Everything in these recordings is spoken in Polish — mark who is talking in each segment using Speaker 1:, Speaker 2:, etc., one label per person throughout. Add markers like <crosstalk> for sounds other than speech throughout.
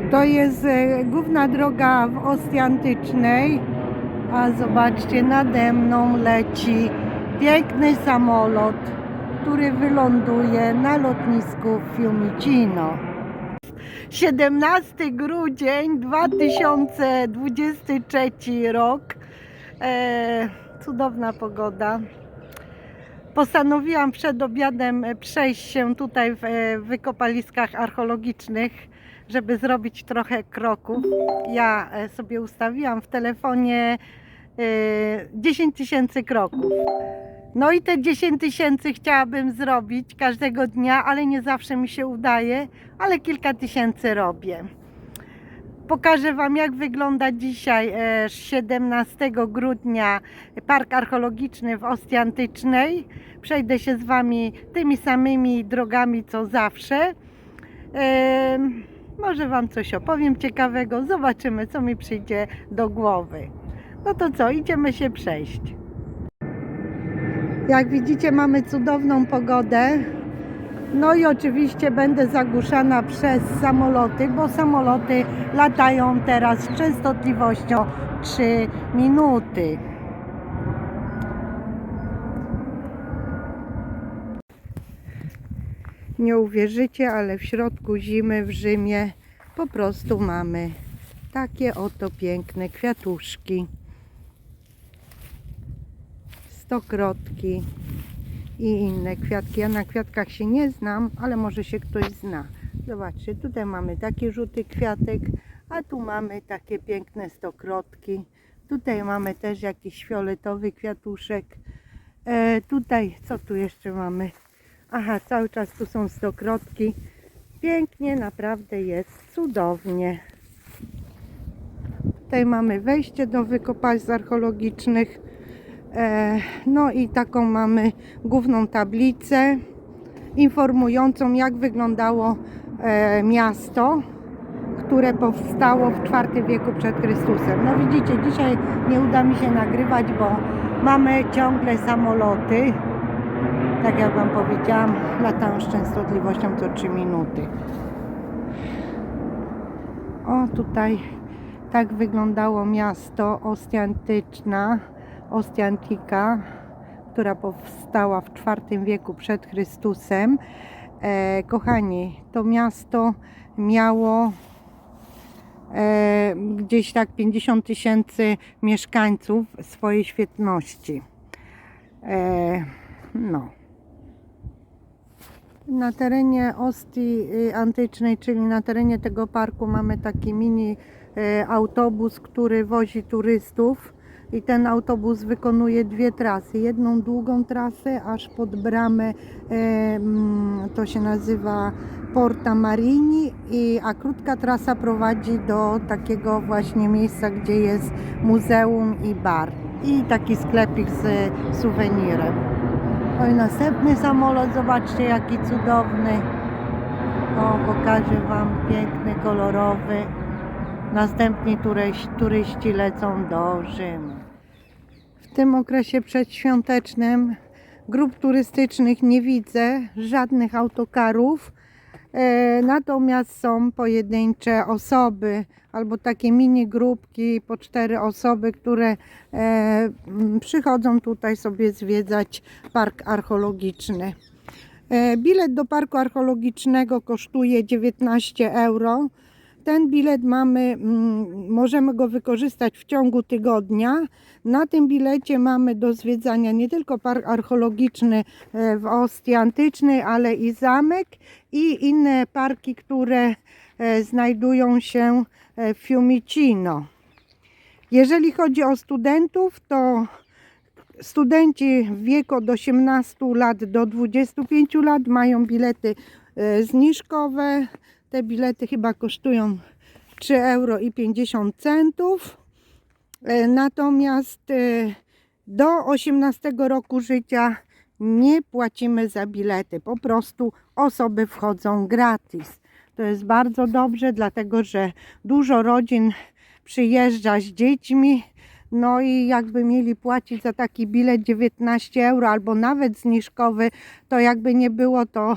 Speaker 1: To jest e, główna droga w Ostii Antycznej. A zobaczcie, nade mną leci piękny samolot, który wyląduje na lotnisku Fiumicino. 17 grudzień 2023 rok. E, cudowna pogoda. Postanowiłam przed obiadem przejść się tutaj w e, wykopaliskach archeologicznych, żeby zrobić trochę kroków. Ja e, sobie ustawiłam w telefonie e, 10 tysięcy kroków. No i te 10 tysięcy chciałabym zrobić każdego dnia, ale nie zawsze mi się udaje, ale kilka tysięcy robię. Pokażę Wam, jak wygląda dzisiaj, e, 17 grudnia, Park Archeologiczny w Ostii Antycznej. Przejdę się z Wami tymi samymi drogami, co zawsze. E, Może Wam coś opowiem ciekawego, zobaczymy, co mi przyjdzie do głowy. No to co, idziemy się przejść. Jak widzicie, mamy cudowną pogodę. No i oczywiście będę zagłuszana przez samoloty, bo samoloty latają teraz z częstotliwością 3 minuty. Nie uwierzycie, ale w środku zimy w Rzymie po prostu mamy takie oto piękne kwiatuszki, stokrotki i inne kwiatki. Ja na kwiatkach się nie znam, ale może się ktoś zna. Zobaczcie, tutaj mamy taki żółty kwiatek, a tu mamy takie piękne stokrotki. Tutaj mamy też jakiś fioletowy kwiatuszek. E, tutaj, co tu jeszcze mamy? Aha, cały czas tu są stokrotki. Pięknie, naprawdę jest cudownie. Tutaj mamy wejście do wykopalisk archeologicznych. E, No i taką mamy główną tablicę informującą, jak wyglądało e, miasto, które powstało w IV wieku przed Chrystusem. No widzicie, dzisiaj nie uda mi się nagrywać, bo mamy ciągle samoloty. Tak jak Wam powiedziałam, latają z częstotliwością co 3 minuty. O, tutaj tak wyglądało miasto Ostia Antyczna, Ostia Antica, która powstała w IV wieku przed Chrystusem. E, kochani, to miasto miało e, gdzieś tak 50 tysięcy mieszkańców swojej świetności. E, no. Na terenie Ostii y, Antycznej, czyli na terenie tego parku mamy taki mini e, autobus, który wozi turystów i ten autobus wykonuje dwie trasy. Jedną długą trasę aż pod bramę, mm, to się nazywa Porta Marini, i, a krótka trasa prowadzi do takiego właśnie miejsca, gdzie jest muzeum i bar i taki sklepik z suwenirem. No i następny samolot, zobaczcie jaki cudowny. O, pokażę Wam, piękny, kolorowy. Następni turyści, turyści lecą do Rzymu. W tym okresie przedświątecznym grup turystycznych nie widzę, żadnych autokarów. E, natomiast są pojedyncze osoby albo takie mini grupki po cztery osoby, które e, przychodzą tutaj sobie zwiedzać park archeologiczny. E, bilet do parku archeologicznego kosztuje 19 euro. Ten bilet mamy, mm, możemy go wykorzystać w ciągu tygodnia. Na tym bilecie mamy do zwiedzania nie tylko park archeologiczny e, w Ostii Antycznej, ale i zamek i inne parki, które e, znajdują się e, w Fiumicino. Jeżeli chodzi o studentów, to studenci w wieku od 18 lat do 25 lat mają bilety zniżkowe. Te bilety chyba kosztują 3 euro i 50 centów. E, Natomiast e, do 18 roku życia nie płacimy za bilety. Po prostu osoby wchodzą gratis. To jest bardzo dobrze, dlatego że dużo rodzin przyjeżdża z dziećmi. No i jakby mieli płacić za taki bilet 19 euro albo nawet zniżkowy, to jakby nie było to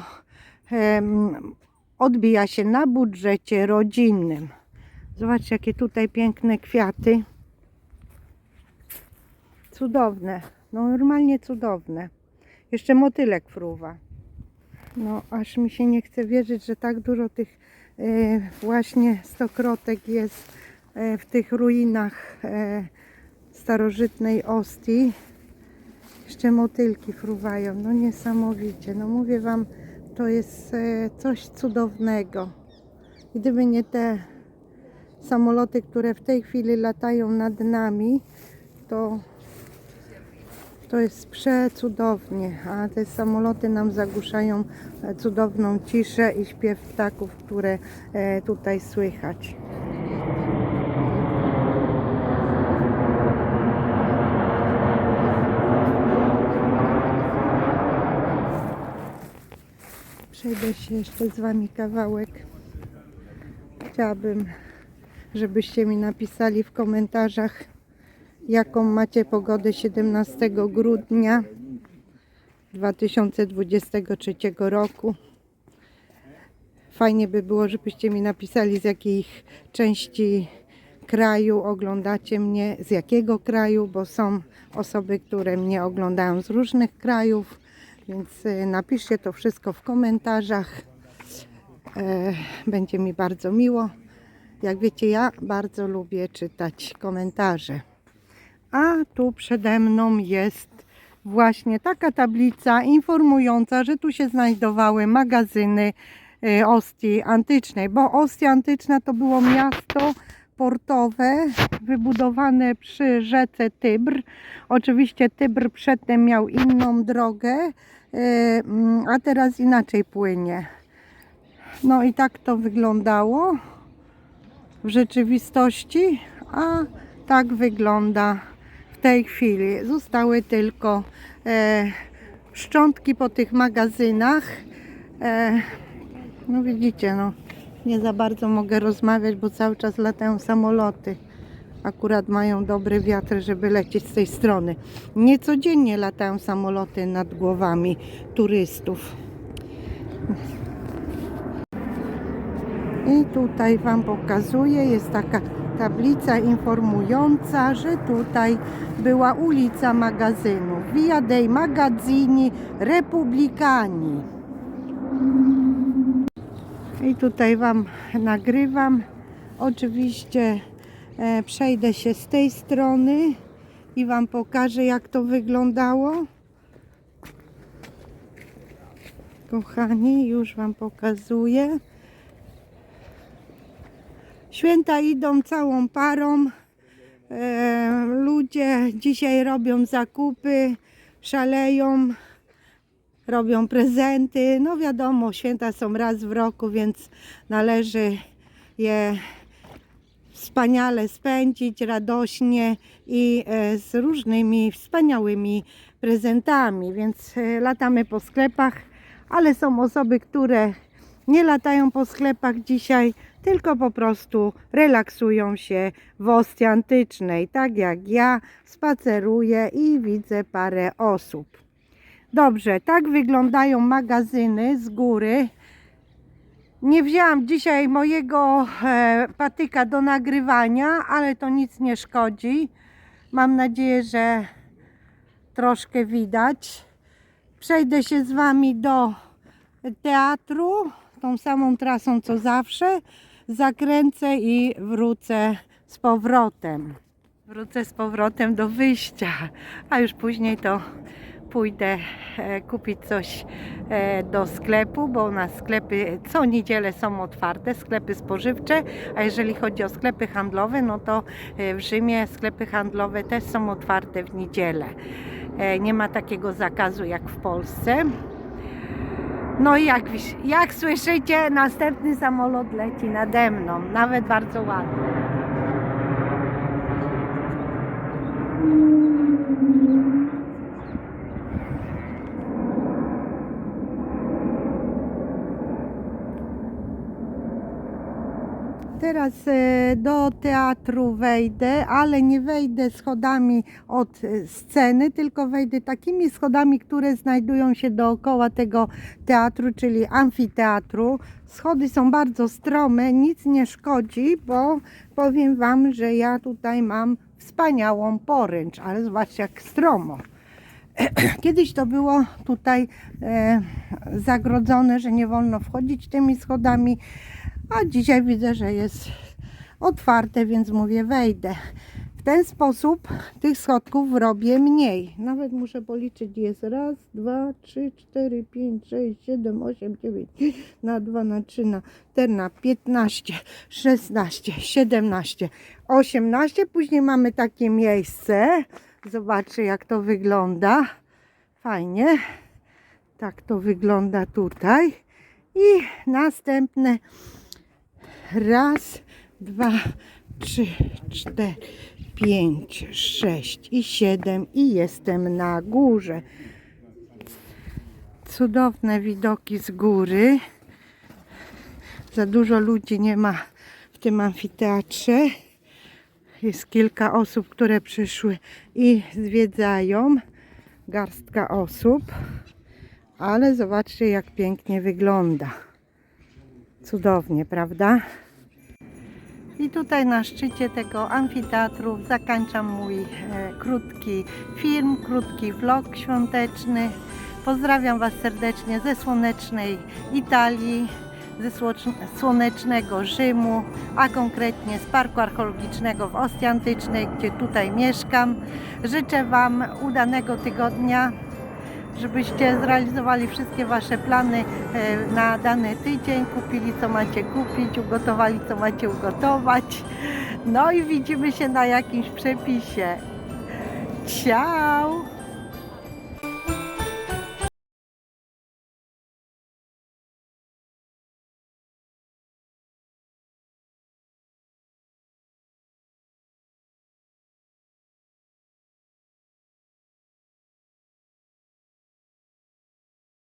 Speaker 1: odbija się na budżecie rodzinnym. Zobaczcie, jakie tutaj piękne kwiaty. Cudowne. No normalnie cudowne. Jeszcze motylek fruwa. No aż mi się nie chce wierzyć, że tak dużo tych e, właśnie stokrotek jest e, w tych ruinach e, starożytnej Ostii. Jeszcze motylki fruwają. No niesamowicie. No mówię Wam, to jest e, coś cudownego. Gdyby nie te samoloty, które w tej chwili latają nad nami, to to jest przecudownie, a te samoloty nam zagłuszają e, cudowną ciszę i śpiew ptaków, które e, tutaj słychać. Przejdę się jeszcze z Wami kawałek. Chciałabym, żebyście mi napisali w komentarzach, jaką macie pogodę 17 grudnia 2023 roku. Fajnie by było, żebyście mi napisali, z jakiej części kraju oglądacie mnie, z jakiego kraju, bo są osoby, które mnie oglądają z różnych krajów, więc y, napiszcie to wszystko w komentarzach. E, Będzie mi bardzo miło. Jak wiecie, ja bardzo lubię czytać komentarze. A tu przede mną jest właśnie taka tablica informująca, że tu się znajdowały magazyny y, Ostii Antycznej, bo Ostia Antyczna to było miasto portowe wybudowane przy rzece Tybr. Oczywiście Tybr przedtem miał inną drogę, y, mm, a teraz inaczej płynie. No i tak to wyglądało w rzeczywistości, a tak wygląda w tej chwili. Zostały tylko e, szczątki po tych magazynach. E, no widzicie, no nie za bardzo mogę rozmawiać, bo cały czas latają samoloty. Akurat mają dobry wiatr, żeby lecieć z tej strony. Niecodziennie latają samoloty nad głowami turystów. I tutaj Wam pokazuję, jest taka tablica informująca, że tutaj była ulica magazynów. Via dei Magazzini Repubblicani. I tutaj Wam nagrywam. Oczywiście e, przejdę się z tej strony i Wam pokażę, jak to wyglądało. Kochani, już Wam pokazuję. Święta idą całą parą. E, ludzie dzisiaj robią zakupy, szaleją, robią prezenty. No wiadomo, święta są raz w roku, więc należy je wspaniale spędzić, radośnie i e, z różnymi wspaniałymi prezentami. Więc e, latamy po sklepach, ale są osoby, które nie latają po sklepach dzisiaj, tylko po prostu relaksują się w Ostii Antycznej, tak jak ja spaceruję i widzę parę osób. Dobrze, tak wyglądają magazyny z góry. Nie wzięłam dzisiaj mojego e, patyka do nagrywania, ale to nic nie szkodzi. Mam nadzieję, że troszkę widać. Przejdę się z Wami do teatru, tą samą trasą co zawsze. Zakręcę i wrócę z powrotem. Wrócę z powrotem do wyjścia, a już później to pójdę e, kupić coś e, do sklepu, bo u nas sklepy co niedzielę są otwarte, sklepy spożywcze, a jeżeli chodzi o sklepy handlowe, no to e, w Rzymie sklepy handlowe też są otwarte w niedzielę. Nie ma takiego zakazu jak w Polsce. No i jak, jak słyszycie, następny samolot leci nade mną, nawet bardzo ładnie. Teraz e, do teatru wejdę, ale nie wejdę schodami od e, sceny, tylko wejdę takimi schodami, które znajdują się dookoła tego teatru, czyli amfiteatru. Schody są bardzo strome, nic nie szkodzi, bo powiem Wam, że ja tutaj mam wspaniałą poręcz, ale zobaczcie jak stromo. <clears throat> Kiedyś to było tutaj e, zagrodzone, że nie wolno wchodzić tymi schodami, a dzisiaj widzę, że jest otwarte, więc mówię wejdę. W ten sposób tych schodków robię mniej. Nawet muszę policzyć, jest raz, dwa, trzy, cztery, pięć, sześć, siedem, osiem, dziewięć, na dwa, na trzy, na cztery, na piętnaście, szesnaście, siedemnaście, osiemnaście. Później mamy takie miejsce. Zobaczcie jak to wygląda. Fajnie. Tak to wygląda tutaj. I następne raz, dwa, trzy, cztery, pięć, sześć i siedem i jestem na górze. Cudowne widoki z góry. Za dużo ludzi nie ma w tym amfiteatrze. Jest kilka osób, które przyszły i zwiedzają. Garstka osób. Ale zobaczcie, jak pięknie wygląda. Cudownie, prawda? I tutaj na szczycie tego amfiteatru zakończam mój e, krótki film, krótki vlog świąteczny. Pozdrawiam Was serdecznie ze słonecznej Italii, ze słonecznego Rzymu, a konkretnie z Parku Archeologicznego w Ostii Antycznej, gdzie tutaj mieszkam. Życzę Wam udanego tygodnia, żebyście zrealizowali wszystkie Wasze plany e, na dany tydzień, kupili co macie kupić, ugotowali co macie ugotować. No i widzimy się na jakimś przepisie. Ciao!